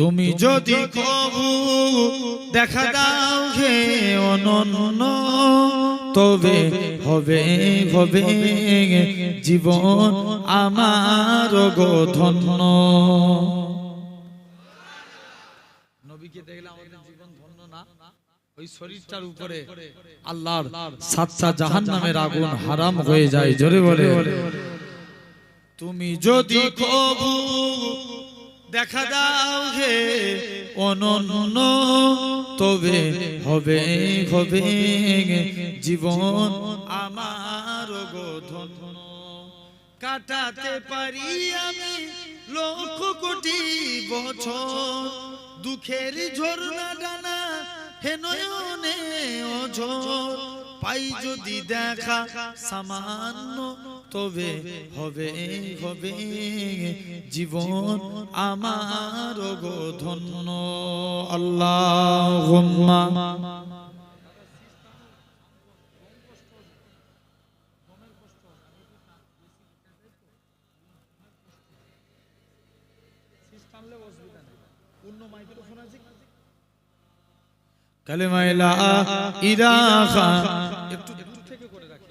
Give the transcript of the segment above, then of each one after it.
তুমি যদি কবু দেখা দাও হে অনন্য তবে হবে হবে জীবন আমার গো ধন্য। নবীকে দেখলে আমাদের জীবন ধন্য না? ওই শরীরটার উপরে আল্লাহর সাতটা জাহান্নামের আগুন হারাম হয়ে যায় জোরে বলে। তুমি যদি কবু দেখা দাও হে অনন্য তবে হবে হবে জীবন আমার গো ধন্য। কাটাতে পারি আমি লক্ষ কোটি বছর। দুঃখের ঝর্ণা ডানা হে নয়নে অঝর। পাই যদি দেখা সামান্য তবে হবে হবে। জীবন আমার গো ধন্য। আল্লাহ কালেমায় লা ইলাহা। একটু একটু থেকে করে রাখেন।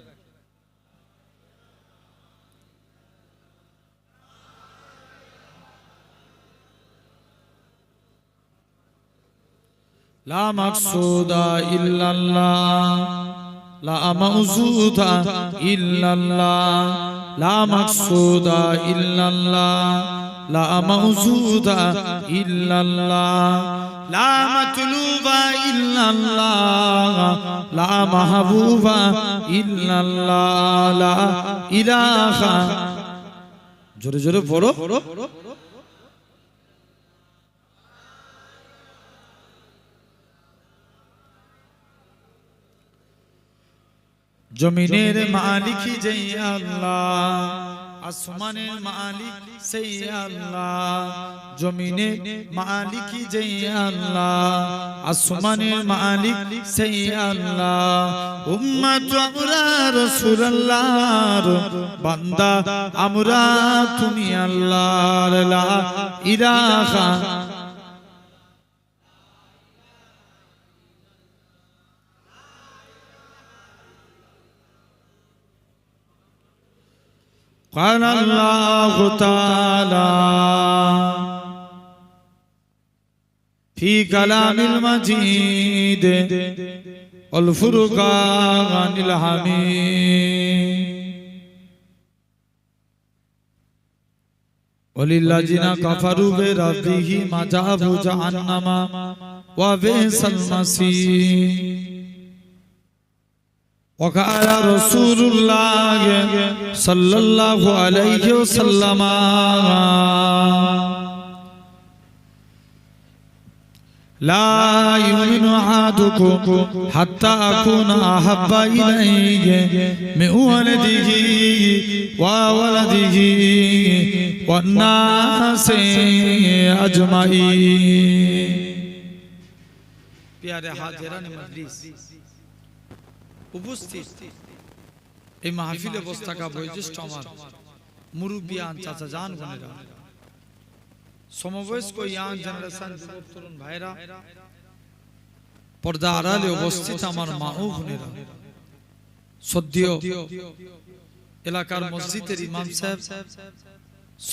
লা মাকসুদা ইল্লাল্লাহ। লা মাউজুদা ইল্লাল্লাহ। জোরে জোরে পড়ো। জমিনের মালিক যেই আল্লাহ আসমানের মালিক সেই আল্লাহ। জমিনে মালিক যেই আল্লাহ। আসমানের মালিক সেই আল্লাহ। উম্মত আমরা আল্লাহর বান্দা। আমরা তুমি আল্লাহ। লা ইলাহা قال الله تعالى في كلام المجيد والفرقان الحميد وللذين كفروا بربهم عذاب جهنم وبئس المصير وقال رسول الله صلى الله عليه وسلم لا يؤمن أحدكم حتى أكون أحب إليه من ولده وولده والناس أجمعين پیارے حاضران مجلس উপস্থিত। এই মাহফিলে বসে থাকা বয়োজ্যেষ্ঠ আমার মুরব্বিয়ান চাচা জান বোনেরা। সমবয়স্ক ইয়াং জেনারেশন যুবক তরুণ ভাইরা। পর্দা আড়ালে উপস্থিত আমার মা ও বোনেরা। এলাকার মসজিদের ইমাম সাহেব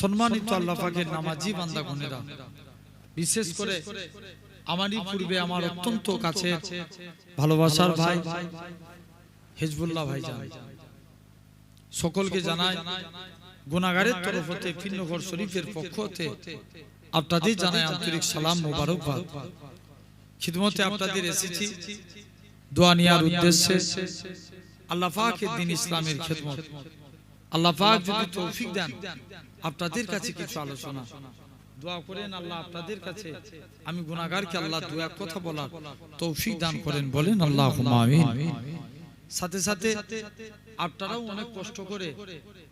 সম্মানিত আল্লাহ পাকের নামাজি বান্দা বোনেরা বিশেষ করে আমারই পূর্বে আমার অত্যন্ত কাছে ভালোবাসার ভাই। হেজবুল্লাহ ভাই জান সকলকে জানায় গুনাগারের তরফ হতে ফিন্নগর শরীফের পক্ষ হতে আপনাদের জানাই আন্তরিক সালাম মোবারকবাদ। খিদমতে আপনাদের এসেছি। দোয়া নেওয়ার উদ্দেশ্যে আল্লাহ পাকের দিন ইসলামের খেদমত। আল্লাহ পাক যদি তৌফিক দেন আপনাদের কাছে কিছু আলোচনা। দোয়া করেন আল্লাহ আপনাদের কাছে। আমি গুনাহগারকে আল্লাহ দু এক কথা বলার তৌফিক দান করেন বলেন আল্লাহ আমিন। সাথে সাথে আপনারাও অনেক কষ্ট করে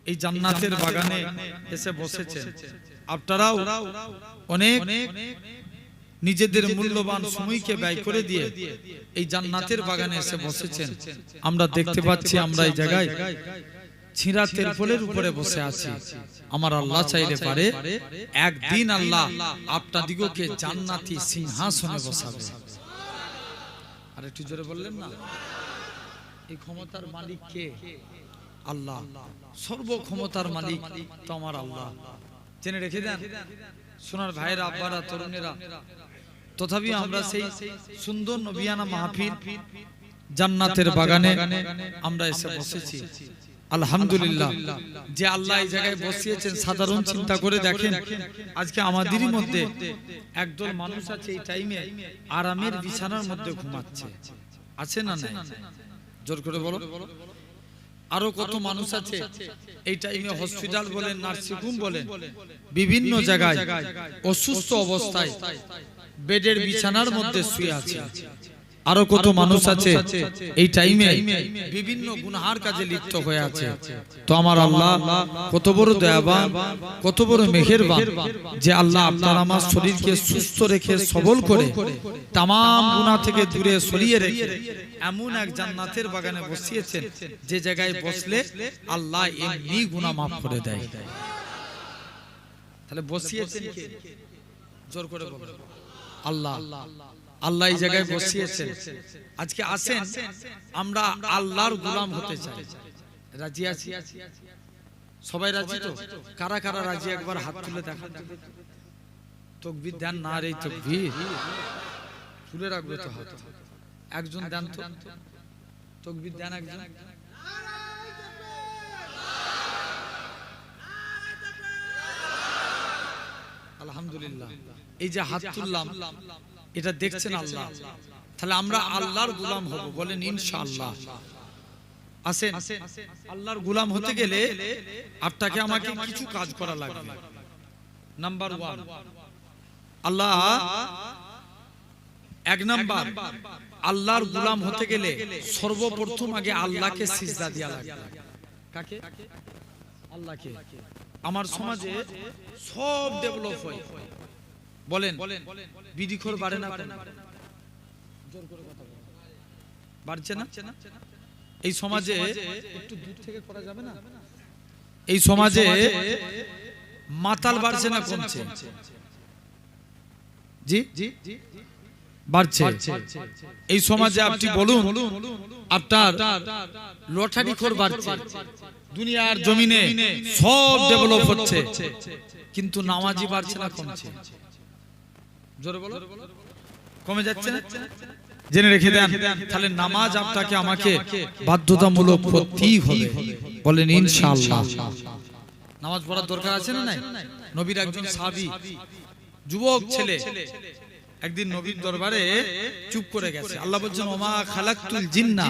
এই জান্নাতের বাগানে এসে বসেছেন। আপনারাও অনেক নিজেদের মূল্যবান সময়কে ব্যয় করে দিয়ে এই জান্নাতের বাগানে এসে বসেছেন। আমরা দেখতে পাচ্ছি আমরা এই জায়গায় ছিঁড়া তেরপলের উপরে বসে আছি। আমার আল্লাহ চাইলে পারে একদিন আল্লাহ আপনাদিগকে জান্নাতি সিংহাসনে বসাবে। আর একটু জোরে বললেন না? এই ক্ষমতার মালিক কে? আল্লাহ। মালিক তো আমার আল্লাহ। জেনে রেখে দেন সোনার ভাইয়েরা আব্বারা তরুণেরা তথাপি আমরা সেই সুন্দর নবিয়ানা মাহফিল জান্নাতের বাগানে আমরা এসে বসেছি। আলহামদুলিল্লাহ। যে আল্লাহ এই জায়গায় বসিয়েছেন সাধারণ চিন্তা করে দেখেন আজকে আমাদেরই মধ্যে একদল মানুষ আছে এই টাইমে আরামের বিছানার মধ্যে ঘুমাচ্ছে। আছে না নাই? জোর করে বলো। আরও কত মানুষ আছে, এই টাইমে হসপিটাল বলেন নার্সিং হোম বলেন, বিভিন্ন জায়গায় অসুস্থ অবস্থায়, বেডের বিছানার মধ্যে শুয়ে আছে। আরও কত মানুষ আছে এই টাইমে বিভিন্ন গুনহার কাজে লিপ্ত হয়ে আছে। তো আমার আল্লাহ কত বড় দয়াবান কত বড় মেহেরবান যে আল্লাহ আপনার আমার শরীরকে সুস্থ রেখে সবল করে তাম গুনাহ থেকে দূরে সরিয়ে রেখে এমন এক জান্নাতের বাগানে বসিয়েছেন যে জায়গায় বসলে আল্লাহ এমনি গুনাহ মাফ করে দেয়। তাহলে বসিয়েছেন কে? জোর করে বলো। আল্লাহ। আল্লাহ এই জায়গায় বসিয়েছেন। আজকে আসেন আমরা আল্লাহর গোলাম হতে চাই। রাজি আছি? সবাই রাজি তো? কারা কারা রাজি? একবার হাত তুলে দেখান তকবির দেন না রে তকবির। তুলে রাখবে তো হাত। একজন দেন তো? তকবির দেন একজন? আলহামদুলিল্লাহ। এই যে হাত তুললাম। এটা দেখছেন আল্লাহ। তাহলে আমরা আল্লাহর গুলাম হব বলেন ইনশাআল্লাহ। আসেন আল্লাহর গুলাম হতে গেলে আপনাকে আমাকে কিছু কাজ করা লাগবে। নাম্বার ওয়ান আল্লাহ এক নাম্বার। আল্লাহর গুলাম হতে গেলে সর্বপ্রথম আগে আল্লাহকে সিজদা দেওয়া লাগবে। কাকে? আল্লাহকে। আমার সমাজে সব ডেভেলপ হয়। বলেন বিডিখোর বাড়ে না বাড়ছে না? এই সমাজে একটু দূর থেকে করা যাবে না? এই সমাজে মাতাল বাড়ছে না কমছে? জি? বাড়ছে। এই সমাজে আপনি বলুন আপনার লটারি খোর বাড়ছে। দুনিয়ার জমিনে সব ডেভেলপ হচ্ছে। কিন্তু নামাজি বাড়ছে না কমছে। জোরে বলো। কমে যাচ্ছে। জেনে রেখে দেন তাহলে নামাজ আপনাকে আমাকে বাধ্যতামূলক পড়তেই হবে। বলেন ইনশাআল্লাহ। নামাজ পড়ার দরকার আছে না নাই? নবীর একজন সাহাবী যুবক ছেলে একদিন নবীর দরবারে চুপ করে গেছে। আল্লাহ বলছেন ওমা খালাকতুল জিন্না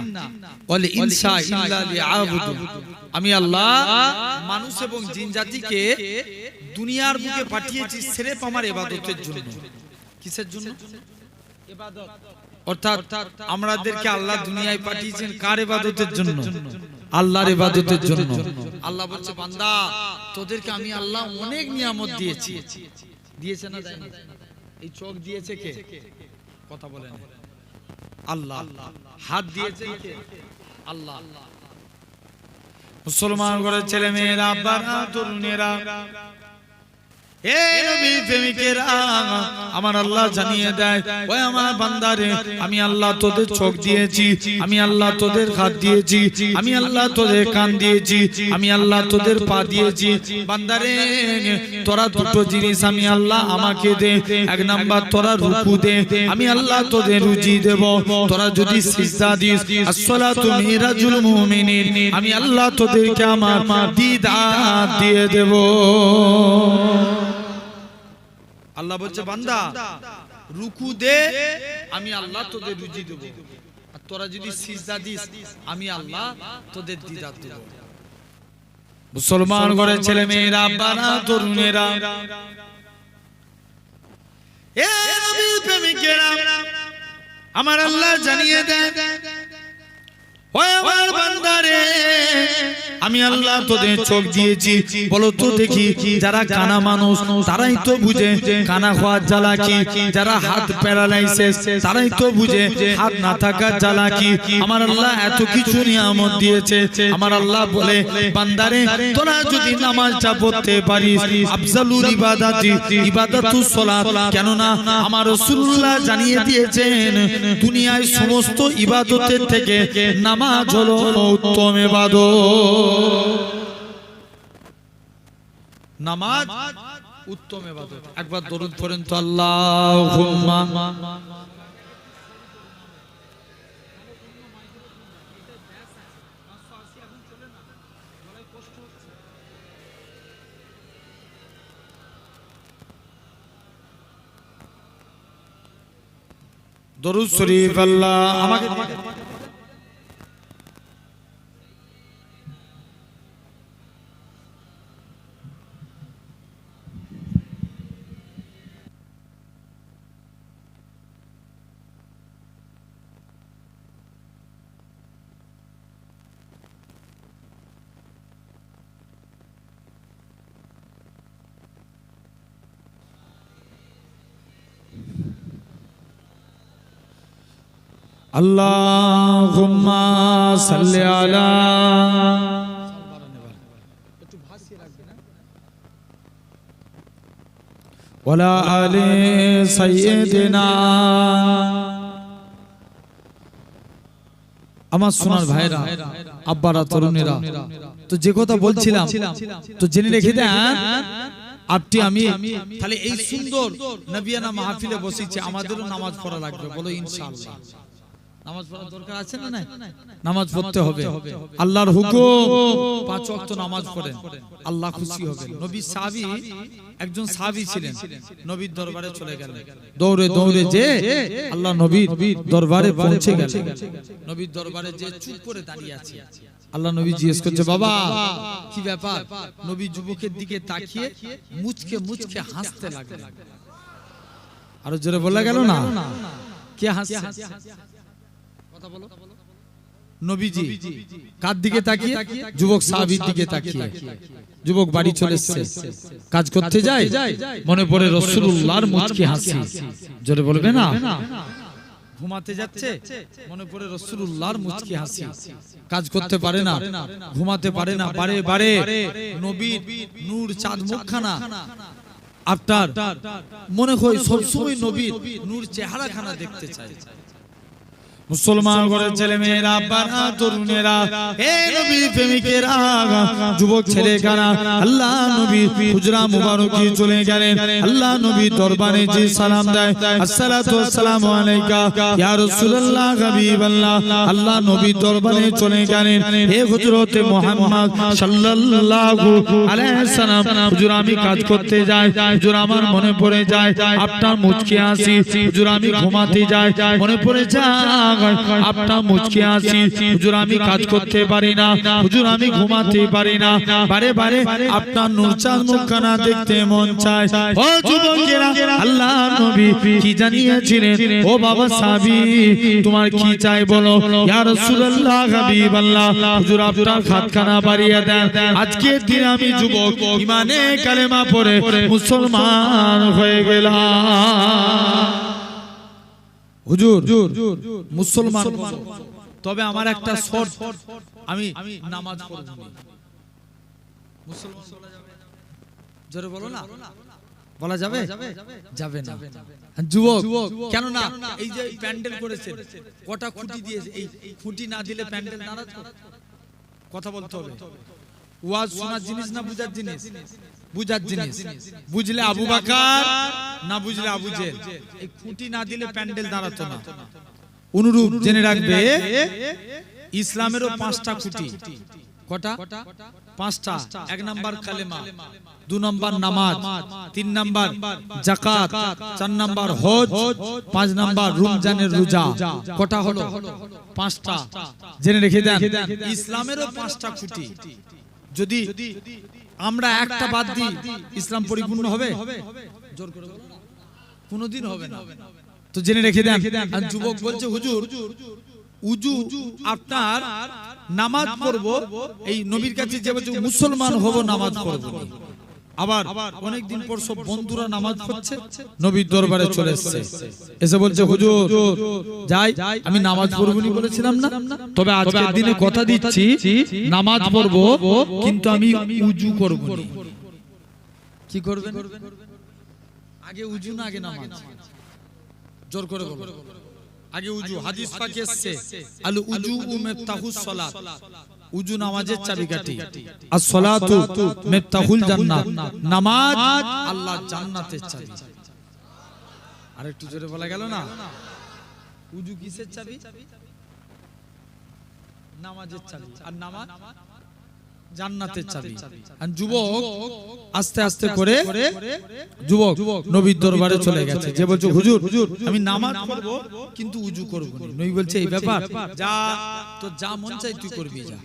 ওয়াল ইনসা ইল্লা লিআবুদুন আমি আল্লাহ মানুষ এবং জিন জাতিকে দুনিয়ার বুকে পাঠিয়েছি সিরেফ আমার ইবাদতের জন্য। কিসের জন্য? অর্থাৎ আমাদেরকে আল্লাহ দুনিয়ায় পাঠিয়েছেন কার ইবাদতের জন্য? আল্লাহর ইবাদতের জন্য। আল্লাহ বলছে বান্দা তোদেরকে আমি আল্লাহ অনেক নিয়ামত দিয়েছি। দিয়েছে। না এই চোখ দিয়েছে কে? কথা বলেন আল্লাহ। হাত দিয়েছে কে? আল্লাহ। মুসলমান ঘরের ছেলে মেয়েরা আব্বারা তরুণেরা আমার আল্লাহ জানিয়ে দেয়, ওই আমার বান্দারে, আমি আল্লাহ তোদের চোখ দিয়েছি, আমি আল্লাহ তোদের হাত দিয়েছি, আমি আল্লাহ তোদের কান দিয়েছি, আমি আল্লাহ তোদের পা দিয়েছি। বান্দারে, তোরা দুটো জিনিস আমি আল্লাহ আমাকে দে। এক নাম্বার, তোরা রুকু দে, আমি আল্লাহ তোদের রুজি দেব। তোরা যদি সিজদা দিস, আসসালাতু মিরাজুল মুমিনিন, আমি আল্লাহ তোদেরকে আমার দিদার দিয়ে দেব। আল্লাহ বলছে বান্দা রুকু দে আমি আল্লাহ তোদের রুজি দেব। আর তোরা যদি সিজদা দিস আমি আল্লাহ তোদের দিদার দেব। মুসলমান ঘরের ছেলে মেয়েরা বানা তরুণেরা। এ নবীর প্রেমিকেরা আমার আল্লাহ জানিয়ে দেন ওই আমার বান্দারে আমি আল্লাহ তোদের চোখ দিয়েছি। বলো তো দেখি যারা কানা মানুষ তারাই তো বুঝে কানা খাওয়ার জ্বালা কি? যারা হাত প্যারালাইসিস তারাই তো বুঝে হাত না থাকার জ্বালা কি? আমার আল্লাহ এত কিছু নিয়ামত দিয়েছে। আমার আল্লাহ বলে বান্দারে তোরা যদি নামাজটা পড়তে পারিস আফজালুল ইবাদাতি ইবাদাতুস সালাত। কেননা আমার রাসূলুল্লাহ জানিয়ে দিয়েছেন দুনিয়ায় সমস্ত ইবাদতের থেকে নামাজ হলো উত্তম নামাজ উত্তম একবার দরুদ পড়েন তো আল্লাহুম্মা। দরুদ শরীফ আল্লাহ আমাকে আমার সোনার ভাইরা, আব্বারা, তরুণেরা, তো যে কথা বলছিলাম, তো জেনে রেখে দেন আপনি আমি তাহলে এই সুন্দর নবিয়ানা মাহফিলে বসেছি, আমাদেরও নামাজ পড়া লাগবে, বলো ইনশাআল্লাহ। নামাজ পড়ার দরকার আছে না নামাজ পড়তে হবে। আল্লাহর হুকুম পাঁচ ওয়াক্ত নামাজ পড়েন। আল্লাহ খুশি হবেন। নবী সাহাবী একজন সাহাবী ছিলেন। নবীর দরবারে চলে গেলেন। দৌড়ে দৌড়ে যে আল্লাহ নবীর দরবারে পৌঁছে গেলেন। নবীর দরবারে যে চুপ করে দাঁড়িয়ে আছে। আল্লাহ নবী জিজ্ঞেস করছে বাবা কি ব্যাপার? নবী যুবকের দিকে তাকিয়ে মুচকে মুচকে হাসতে লাগলেন আরও জোরে বলা গেল না? কে হাসছে? নবীজি কার দিকে তাকিয়ে? যুবক সাহাবীর দিকে তাকিয়ে। যুবক বাড়ি চলে এসেছে। কাজ করতে যায়? মনে পড়ে রসুল্লাহর মুচকি হাসি। জোরে বলবে না? ঘুমাতে যাচ্ছে? মনে পড়ে রসুল্লাহর মুচকি হাসি। কাজ করতে পারে না। ঘুমাতে পারে না। বারে বারে নবীর নূর চাঁদ মুখখানা। আপনার মনে হয় সবসময় নবীর নূর চেহারা খানা দেখতে চায়। মুসলমান ঘরের ছেলে মেয়েরা বারা তরুণেরা হে নবী প্রেমিকেরা যুবক ছেলে কারা আল্লাহ নবী হুজরা মুবারকি চলে গেলেন। আল্লাহ নবী দরবারে যে সালাম দেয় আসসালাতু আলাইকা। ইয়া রাসূলুল্লাহ হাবিবাল্লাহ। আল্লাহ নবী দরবারে চলে গেলেন। হে হযরতে মুহাম্মদ সাল্লাল্লাহু আলাইহি হুজুর আমি কাজ করতে যাই। হুজুর আমার মনে পড়ে যায়। আপনার মুচকি আসি। হুজুর আমি ঘুমাতে যাই। মনে পড়ে যায় আপনার মুচকি আসি হুজুর, আমি কাজ করতে পারি না। হুজুর, আমি ঘুমাতে পারি না। বারে বারে আপনার নূরচাঁদ মুখখানা দেখতে মন চায়। ও যুবকেরা, আল্লাহ নবী কি জানিয়েছিলেন? ও বাবা সাবি, তোমার কি চাই বলো? ইয়া রাসূলুল্লাহ, হাবিবাল্লাহ। হুজুর, আপনার খাতখানা বাড়িয়ে দেন। আজকে দিন আমি যুবক ইমানে কালেমা পড়ে মুসলমান হয়ে গেলাম। হুজুর মুসলমান তবে আমার একটা শর্ত আমি নামাজ পড়ব মুসলমান বলা যাবে? জোরে বলো না। বলা যাবে? যাবে না। যুবক কেন না এই যে প্যান্ডেল করেছে কটা খুঁটি দিয়েছে এই খুঁটি না দিলে প্যান্ডেল নারাজ কথা বলতে হবে। ওয়াজ শোনার জিনিস না বুঝার জিনিস। বুঝার জিনিস। বুঝলে আবু বাকার না বুঝলে আবু জেল। এই খুঁটি না দিলে প্যান্ডেল দাঁড়াতো না। অনুরূপ জেনে রাখবে ইসলামেরও পাঁচটা খুঁটি। কটা? পাঁচটা। এক নাম্বার কালেমা। দু নাম্বার নামাজ। তিন নাম্বার জাকাত। চার নাম্বার হজ। পাঁচ নাম্বার রমজানের রোজা। কটা হলো? পাঁচটা। জেনে রেখে দেন। ইসলামেরও পাঁচটা খুঁটি। যদি আমরা একটা বাদ দিই ইসলাম পরিপূর্ণ হবে? জোর করে কোনোদিন হবে না। তো জেনে রেখে দেন। আর যুবক বলছে হুজুর উজু আপনার নামাজ পড়ব এই নবীর কাছে যে বলছে মুসলমান হব নামাজ পড়ব আবার অনেকদিন পর সব বন্ধুরা নামাজ পড়ছে নবীর দরবারে চলে এসেছে। এসে বলছে হুজুর যাই আমি নামাজ পড়বনি বলেছিলাম না। তবে আজকের দিনে কথা দিচ্ছি নামাজ পড়ব কিন্তু আমি উজু করব কি করবেন? আগে উজু না আগে নামাজ? জোর করে বলো। আগে উজু হাদিস পাকে এসেছে। আল উজু মিফতাহুস সালাত। উজু নামাজের চাবিকাঠি আর সালাতু মিফতাহুল জান্নাত। নামাজ আল্লাহ জান্নাতের চাবি। আর একটু জোরে বলা গেল না? উজু কিসের চাবি? নামাজের চাবি। আর নামাজ? জান্নাতের চাবি। আর যুবক আস্তে আস্তে করে যুবক নবীর দরবারে চলে গেছে। যে বলছে হুজুর আমি নামাজ পড়ব কিন্তু উজু করব নবী বলছে এই ব্যাপার যা তো যা মন চাই তুই করবি যা।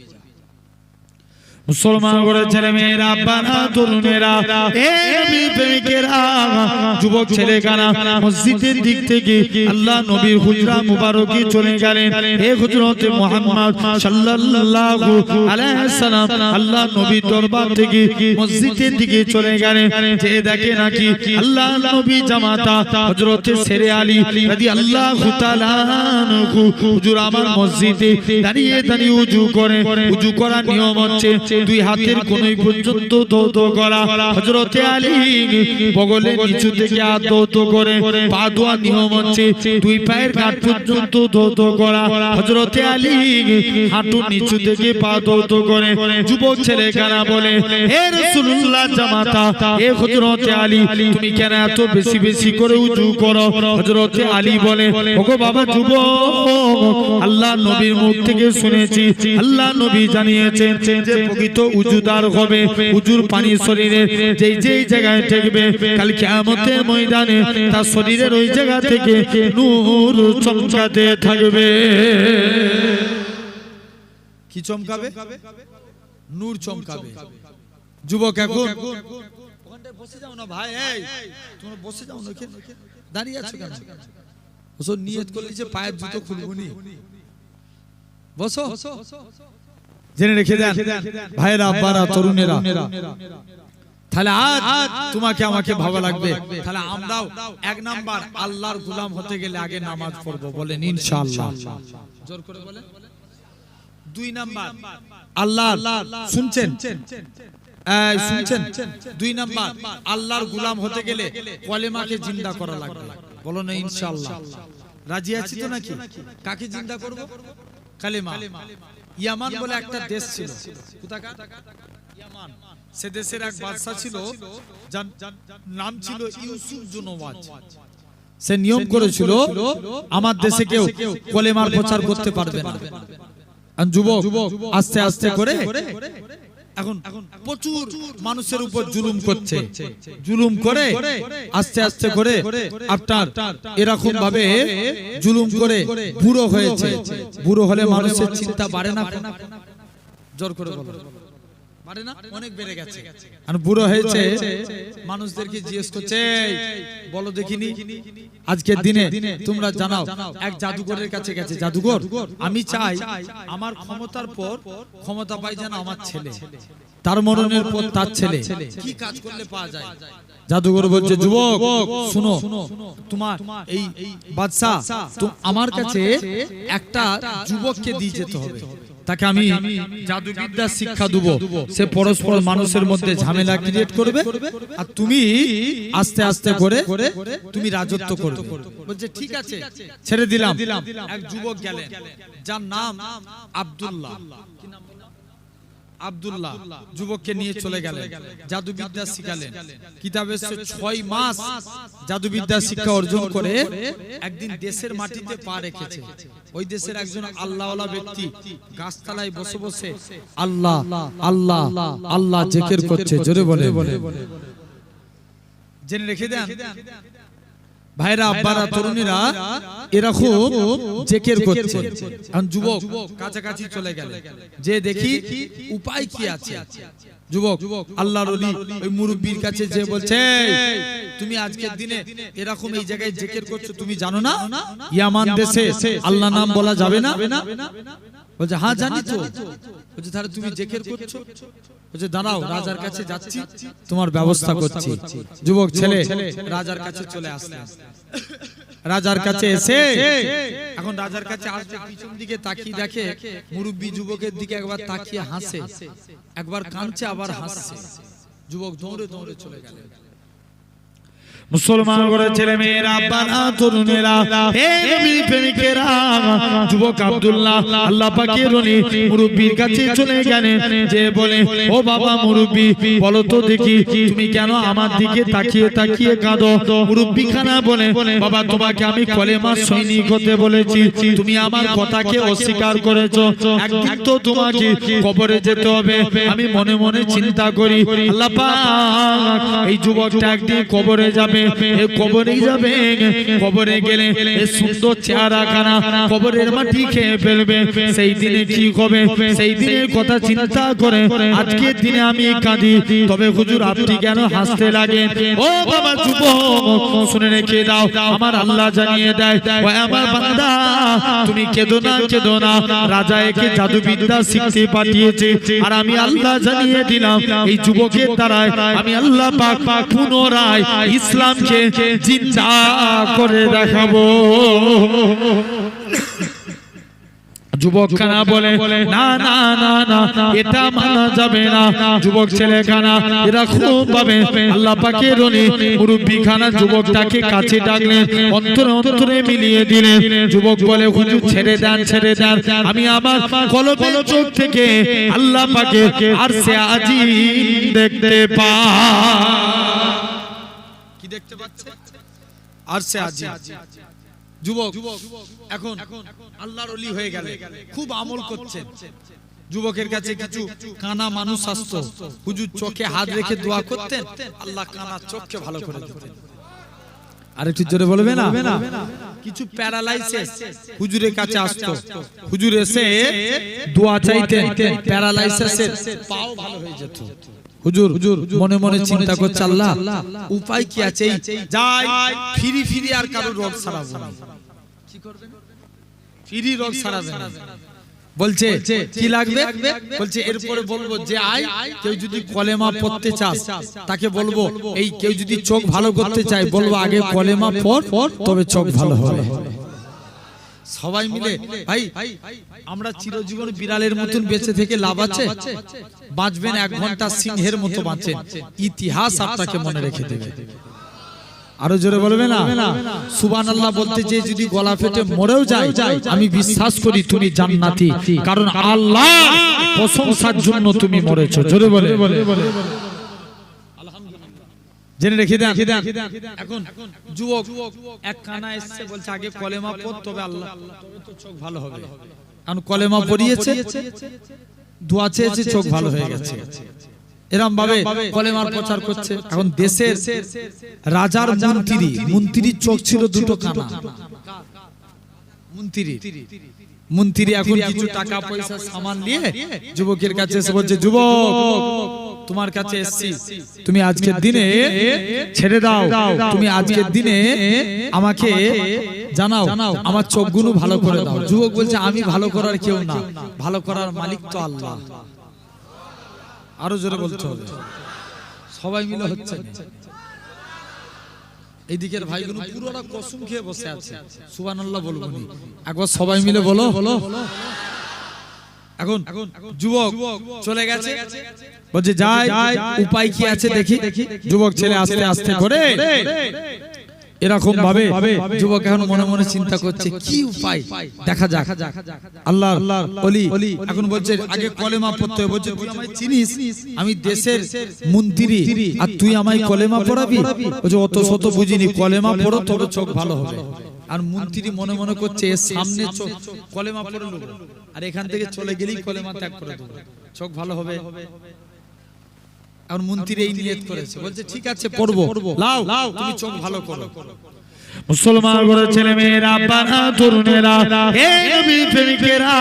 মুসলমান করে ছেলে মেয়েরা বানা তরুণেরা প্রেমিকেরা, যুবক ছেলে কানা মসজিদের দিক থেকে আল্লাহ নবীর হুজরা চলে গেলেন। মুহাম্মদ সাল্লাল্লাহু আলাইহি আল্লাহ নবীর দরবার থেকে মসজিদের দিকে চলে গেলেন। যে দেখে নাকি আল্লাহ নবী জামাতা হযরতে সেরে আলী রাদিয়াল্লাহু তাআলা হুজুর আমার মসজিদে দাঁড়িয়ে দাঁড়িয়ে উজু করে উজু করার নিয়ম হচ্ছে দুই হাতের কোনই পর্যন্ত দৌত করা। হযরতে আলী বগলে নিচু থেকে দৌত করে পা ধোয়া নিয়ম হচ্ছে দুই পায়ের কাঠ পর্যন্ত দৌত করা। হযরতে আলী হাঁটু নিচু থেকে পা দৌত করে। যুবক ছেলে কানা বলে হে রাসূলুল্লাহ জামাতা হে হযরতে আলী তুমি কেন এত বেশি বেশি করে উজু করো? হযরতে আলী বলে ওগো বাবা যুবক আল্লাহ নবীর মুখ থেকে শুনেছি আল্লাহ নবী জানিয়েছেন যে প্রকৃত উজুদার হবে। উজুর পানি শরীরে যেই যেই জায়গায় ঠেকবে কাল কিয়ামতের ময়দানে তার শরীরের ওই জায়গা থেকে নূর চমকাতে থাকবে। কি চমকাবে? নূর চমকাবে। যুবক এখন? বসে যাও না ভাই এই। তোমরা বসে যাও না। দাঁড়িয়ে আছো কেন? ওসব নিয়ত করলে যে পায়ের জুতো খুলবো নি। বসো। জেনে রেখে দেন ভাইরা আব্বারা তরুণেরা। তাহলে আজ তোমাকে আমাকে ভালো লাগবে। তাহলে আমরাও এক নাম্বার আল্লাহর গোলাম হতে গেলে আগে নামাজ পড়ব বলেন ইনশাআল্লাহ। জোর করে বলেন। দুই নাম্বার আল্লাহ শুনছেন? শুনছেন। দুই নাম্বার আল্লাহর গোলাম হতে গেলে কলেমাকে জিন্দা করা লাগবে। বলো না ইনশাআল্লাহ। রাজি আছি তো নাকি? কাকে জিন্দা করব? কালেমা। ইয়ামান বলে একটা দেশ ছিল। ইয়ামান। সে দেশের এক বাদশা ছিল যার নাম ছিল ইউসুফ জুনওয়াজ। সে নিয়ম করেছিল আমার দেশে কেউ কলেমার প্রচার করতে পারবে না। যুবক আস্তে আস্তে করে। এখন প্রচুর মানুষের উপর জুলুম করছে। জুলুম করে আস্তে আস্তে করে আপনার এরকম ভাবে জুলুম করে বুড়ো হয়েছে। বুড়ো হলে মানুষের চিন্তা বাড়ে না। জোর করে বলো। বাড়ে না অনেক বেড়ে গেছে। আর বুড়ো হয়েছে মানুষদেরকে জিজ্ঞেস করছে বলো দেখিনি আজকের দিনে তোমরা জানাও এক জাদুঘরের কাছে গেছে জাদুঘর আমি চাই আমার ক্ষমতার পর ক্ষমতা পাই যেন আমার ছেলে। তার মরণের পর তার ছেলে। কি কাজ করলে পাওয়া যায়? জাদুঘর বলছে যুবক শুনো তোমার এই বাদশা আমার কাছে একটা যুবককে দিয়ে যেতে হবে। তাকে আমি জাদুবিদ্যা শিক্ষা দেব। সে পরস্পর মানুষের মধ্যে ঝামেলা ক্রিয়েট করবে আর তুমি আস্তে আস্তে করে তুমি রাজত্ব করবে। বলছে, ঠিক আছে, ছেড়ে দিলাম। এক যুবক গেলেন, যার নাম আব্দুল্লাহ। কি নাম? আব্দুল্লাহ যুবককে নিয়ে চলে গেলেন। জাদুবিদ্যা শিখালেন। কিতাবে ছয় মাস জাদুবিদ্যা শিক্ষা অর্জন করে একদিন দেশের মাটিতে পা রেখেছে। ওই দেশের একজন আল্লাহওয়ালা ব্যক্তি গাছতলায় বসে বসে আল্লাহ আল্লাহ আল্লাহ জেকের করছে জোরে বলে জেনে রেখে দেন। ভাইরা আব্বারা তরুণীরা এরকম জেকের করছে। এখন যুবক কাছাকাছি চলে গেল। যে দেখি উপায় কি আছে? যুবক আল্লাহর ওলি ওই মুরব্বির কাছে যে বলছে "এই, তুমি আজকের দিনে এরকম এই জায়গায় জেকের করছ তুমি জানো না? ইয়ামান দেশে আল্লাহ নাম বলা যাবে না? বলছে হ্যাঁ জানি তো। বলছে তাহলে তুমি জেকের করছ? বলছে দাঁড়াও রাজার কাছে যাচ্ছি তোমার ব্যবস্থা করছি। যুবক ছেলে রাজার কাছে চলে আসলেন রাজার কাছে এসে এখন রাজার কাছে আসবে পিছন দিকে তাকিয়ে দেখে মুরব্বী যুবকের দিকে একবার তাকিয়ে হাসে। একবার কাঁদছে আবার হাসছে। যুবক দৌড়ে দৌড়ে চলে গেলেন মুসলমান করে ছেলে মেয়েরা বানা তরুণেরা আমি কলেমা সৈনিক হতে বলেছি, তুমি আমার কথাকে অস্বীকার করেছ তো তোমাকে কবরে যেতে হবে, আমি মনে মনে চিন্তা করি এই যুবকটা একদিন কবরে যাবে এ কবরেই যাবে। কবরে গেলে সুন্দর চেহারা খানা কবরের মাটি খেয়ে ফেলবে। সেই দিনে কি হবে। সেই দিনের কথা চিন্তা করে আজকের দিনে আমি কাঁদি। তবে হুজুর, আপনি কেন হাসতে লাগে ও বাবা যুবক, শুনে রেখে দাও। আমার আল্লাহ জানিয়ে দেয় আমার বান্দা, তুমি কেঁদো না কেঁদো না। রাজা একে জাদুবিদ্যা শিখতে পাঠিয়েছে। আর আমি আল্লাহ জানিয়ে দিলাম, এই যুবকের দ্বারায় আমি আল্লাহ পাক পাক পুনরায় ইসলামকে জিন্দা করে দেখাবো। যুবক খানা বলে, না না না না, এটা মানা যাবে না। যুবক ছেলে খানা এরা খুব পাবে। আল্লাহ পাকের রনি মুরব্বী খানা যুবকটাকে কাছে ডাকলেন অন্তরে অন্তরে মিলিয়ে দিলেন যুবক বলে, হুজুর, ছেড়ে দেন ছেড়ে দেন। আমি আমার কলবের চোখ থেকে আল্লাহ পাকে আর সে আজি দেখতে পা দেখতে পাচ্ছে? আর সে আজি যুবক এখন আল্লাহর অলি হয়ে গেলে খুব আমল করছেন। যুবকের কাছে কিছু কানা মানুষ আসতো। হুজুর চোখে হাত রেখে দোয়া করতেন। আল্লাহ কানা চোখকে ভালো করে দিতেন। আরেকটু জোরে বলবে না? কিছু প্যারালাইসিস। হুজুরের কাছে আসতো। হুজুর এসে দোয়া চাইতেন। প্যারালাইসিসের পাও ভালো হয়ে যেত। হুজুর হুজুর মনে মনে চিন্তা করছে আল্লাহ উপায় কি আছে? যাই ফিরি ফিরি আর কারও রোগ সারাবো। কি করবেন? ফিরি রোগ সারাবেন। বলছে কি লাগবে? বলছে এরপরে বলব যে আয় কেউ যদি কলেমা পড়তে চাস তাকে বলব এই কেউ যদি চোখ ভালো করতে চায় বলব আগে কলেমা পড় তবে চোখ ভালো হবে। সবাই মিলে ভাই আমরা চিরজীবন বিড়ালের মতন বেঁচে থেকে লাভ আছে? বাঁচবেন এক ঘণ্টা সিংহের মতো বাঁচেন। ইতিহাস আপনাকে মনে রেখে দেবে। আরও জোরে বলবে না? সুবান আল্লাহ বলতে যে যদি গলা ফেটে মরেও যায় আমি বিশ্বাস করি তুমি জান্নাতি। কারণ আল্লাহ প্রশংসার জন্য তুমি মরেছো। জোরে বলে। জেনে রেখে দেন। এখন যুবক এক কানা এসছে বলছে আগে কলেমা পড় তবে আল্লাহ। তবে তো চোখ ভালো হবে। কারণ কলেমা পড়িয়েছে দোয়া চেয়েছে চোখ ভালো হয়ে গেছে। এরম ভাবে কলেমার প্রচার করছে। এখন দেশের রাজার মন্ত্রী মন্ত্রীর চোখ ছিল দুটো কানা। মন্ত্রী মন্ত্রী এখন কিছু টাকা পয়সা সামান নিয়ে যুবকের কাছে এসে বলছে যুবক! তোমার কাছে এসেছি। তুমি আজকের দিনে ছেড়ে দাও। তুমি আজকের দিনে আমাকে জানাও। আমার চোখগুলো ভালো করে দাও। যুবক বলছে আমি ভালো করার কেউ না। ভালো করার মালিক তো আল্লাহ। আরও জোরে বলতে হবে। সবাই মিলে হচ্ছে। এইদিকের ভাইগুলো পুরোটা কসম খেয়ে বসে আছে। সুবহানাল্লাহ বলব একবার সবাই মিলে বলো। বলো। এখন যুবক চলে গেছে। বলছে যাই উপায় কি আছে দেখি? যুবক ছেলে আস্তে আস্তে করে এরকম ভাবে যুবক এখন মনে মনে চিন্তা করছে কি উপায়? দেখা যাক। আল্লাহ আল্লাহ অলি। এখন বলছে আগে কলেমা পড়তে হবে। বলছে তুই আমায় চিনিস? আমি দেশের মন্ত্রী। আর তুই আমায় কলেমা পড়াবি? বলছে অত শত বুঝিনি কলেমা পড়ো তোর চোখ ভালো হবে। আর মন্ত্রী মনে মনে করছে এর সামনে চোখ কলেমা পড়ে নেব। আর এখান থেকে চলে গেলেই কলেমা ত্যাগ করে দেবো। চোখ ভালো হবে এখন মন্ত্রী এই নিয়ত করেছে। বলছে ঠিক আছে পড়ব। লাও তুমি চোখ ভালো করো। মুসলমান করে ছেলে মেয়েরা বানা তরুণেরা প্রেমিকেরা,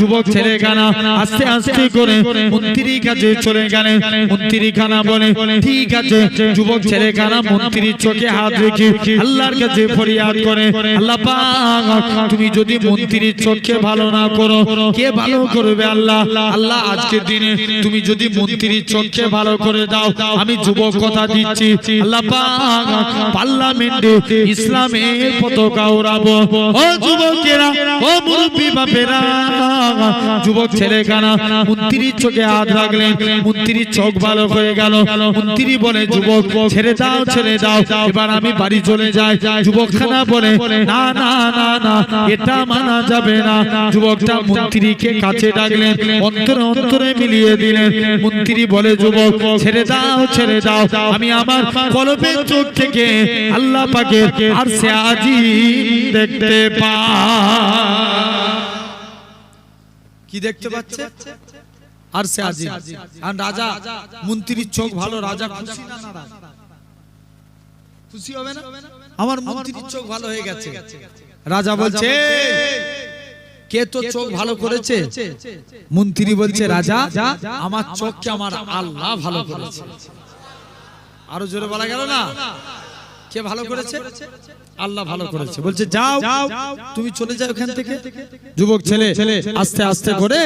যুবক ছেলে কানা আস্তে আস্তে করে মন্ত্রীর কাছে চলে গেলেন মন্ত্রী খানা বলে, ঠিক আছে, যুবক ছেলে কানা মন্ত্রীর চোখে হাত রেখে আল্লাহর কাছে ফরিয়াদ করে। আল্লাহ পাক, তুমি যদি মন্ত্রীর চোখে ভালো না করো, কে ভালো করবে আল্লাহ? আল্লাহ আজকের দিনে তুমি যদি মন্ত্রীর চোখে ভালো করে দাও, আমি যুবক কথা দিচ্ছি। আল্লাহ পাক, পার্লামেন্টে ইসলামের পতাকা উড়াবো। ও যুবকেরা, ও মুরব্বী বাপেরা, যুবক ছেলে কানা মন্ত্রীর চোখে হাত রাখলেন, মন্ত্রীর চোখ ভালো হয়ে গেল। মন্ত্রী বলে, যুবক, ছেড়ে দাও ছেড়ে দাও, এবার আমি বাড়ি চলে যাই। যুবক খানা বলে, না না না না, এটা মানা যাবে না। যুবকটা মন্ত্রীকে কাছে ডাকলেন, অন্তরে অন্তরে মিলিয়ে দিলেন। মন্ত্রী বলে, যুবক, ছেড়ে দাও ছেড়ে দাও। আমি আমার কলবের চোখ থেকে আল্লাহ পাকের আজি দেখতে কি দেখতে পাচ্ছে? আর রাজা মন্ত্রীর চোখ ভালো রাজা খুশি না নারাজ? খুশি হবে না? আমার মন্ত্রীর চোখ ভালো হয়ে গেছে। রাজা বলছে কে তো চোখ ভালো করেছে? মন্ত্রী বলছে রাজা আমার চোখকে আমার আল্লাহ ভালো করেছে। আরও জোরে বলা গেল না? কে ভালো করেছে? আল্লাহ ভালো করেছে। বলছে যাও তুমি চলে যাও এখান থেকে। যুবক ছেলে আস্তে আস্তে করে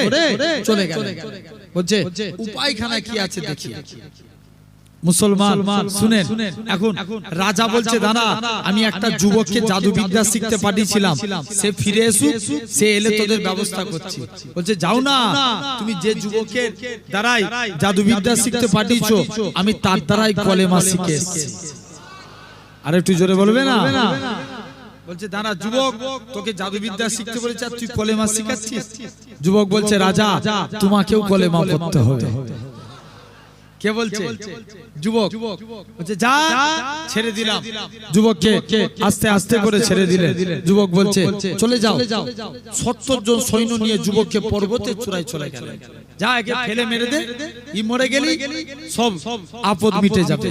চলে গেল। বলছে উপায়খানা কি আছে দেখি। মুসলমান শুনেন এখন রাজা বলছে দাদা আমি একটা যুবককে জাদুবিদ্যা শিখতে পাঠিয়েছিলাম। সে ফিরে এসুক সে এলে তোদের ব্যবস্থা করছি। বলছে যাও না তুমি যে যুবকের দ্বারাই জাদুবিদ্যা শিখতে পাঠিয়েছো আমি তার দ্বারাই কলেমা শিখে এসেছি আর একটু জোরে বলবে না? বলছে দাঁড়া যুবক তোকে জাদুবিদ্যা শিখতে বলেছে আর তুই কলেমা শিখাচ্ছিস? যুবক বলছে রাজা তোমাকেও কলেমা পড়তে হবে। কে বলছে? যুবক। বলছে যা ছেড়ে দিলাম। যুবককে আস্তে আস্তে করে ছেড়ে দিলেন। যুবক বলছে চলে যাও। সত্তর জন সৈন্য নিয়ে যুবককে পর্বতের চূড়ায় চলে গেল যা একে ফেলে মেরে দে ই মরে গেলি সব আপদ মিটে যাবে।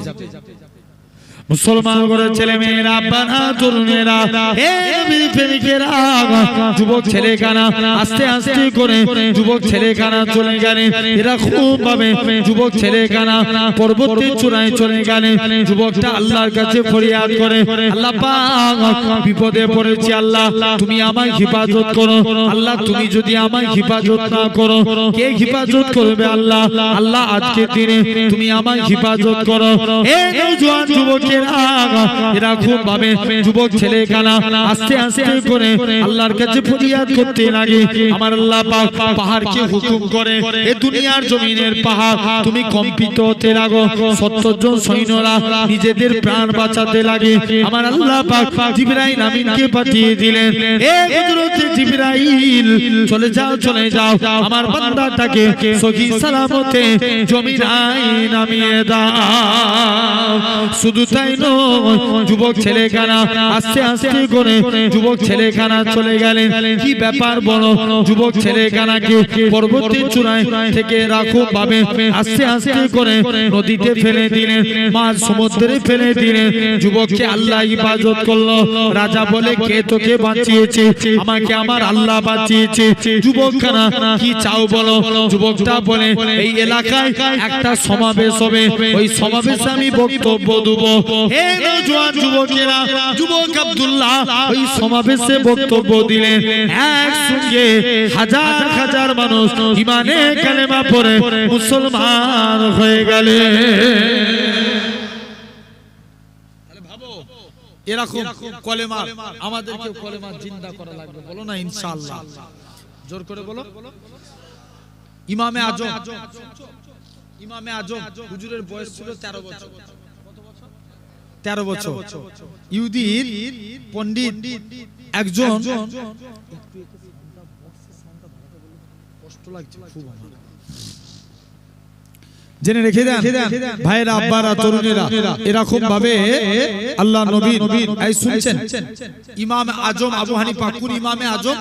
মুসলমান করে ছেলে মেয়েরা বানা তরুণেরা হে প্রেমিকেরা যুবক ছেলে কানা আস্তে আস্তে করে যুবক ছেলে কানা চলে গেলেন এরা খুব ভাবে যুবক ছেলে কানা পর্বতের চূড়ায় চলে গেলেন যুবকটা আল্লাহর কাছে ফরিয়াদ করে আল্লাহ পাক বিপদে পড়েছি আল্লাহ তুমি আমায় হিফাজত করো। আল্লাহ তুমি যদি আমায় হিফাজত না করো কে হিফাজত করবে আল্লাহ? আল্লাহ? আজকের দিনে তুমি আমায় হিফাজত করো। হে নওজোয়ান যুবকেরা এরা খুব ভাবে যুবক ছেলে কানা আস্তে আস্তে করে আল্লাহর কাছে ফরিয়াদ করতে লাগে। আমার আল্লাহ পাক পাহাড়কে হুকুম করে এ দুনিয়ার জমিনের পাহাড় তুমি কম্পিত হতে লাগো। সত্তর জন সৈন্যরা নিজেদের প্রাণ বাঁচাতে লাগে। আমার আল্লাহ পাক জিবরাইল আমিনকে পাঠিয়ে দিলেন। এ হযরত জিবরাইল চলে যাও চলে যাও। আমার বান্দাটাকে সহি সালামতে জমিনায় নামিয়ে দাও শুধু তাই যুবক ছেলেখানা আস্তে আস্তে করে যুবক ছেলেখানা চলে গেলেন। কি ব্যাপার বলো? যুবক ছেলেখানাকে পর্বতের চূড়ায় থেকে রাখো আস্তে আস্তে করে নদীতে ফেলে দিলেন। মাছ সমুদ্রে ফেলে দিলেন। যুবককে আল্লাহ করল। রাজা বলে কে তোকে বাঁচিয়েছে? আমাকে আমার আল্লাহ বাঁচিয়েছে। যুবকখানা কি চাও বলো? যুবকটা বলে এই এলাকায় একটা সমাবেশ হবে। ওই সমাবেশে আমি বক্তব্য দেব। মুসলমান হয়ে ইনশাআল্লাহ। জোর করে বলো। ইমামে আজম ইমামে আজম, হুজুরের বয়স ছিল তেরো বছর। তেরো বছর। ইহুদির পণ্ডিত একজন জেনে রেখে দেন ভাইয়েরা আব্বারা তরুণেরা এরকম ভাবে আল্লাহ নবী এই শুনছেন। ইমাম আজম আবু হানিফা কোন ইমামে আজম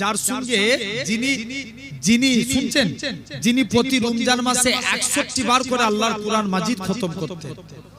যার সঙ্গে যিনি যিনি শুনছেন যিনি প্রতি রমজান মাসে একষট্টি বার করে আল্লাহর কোরআন মাজিদ খতম করতেন। আরও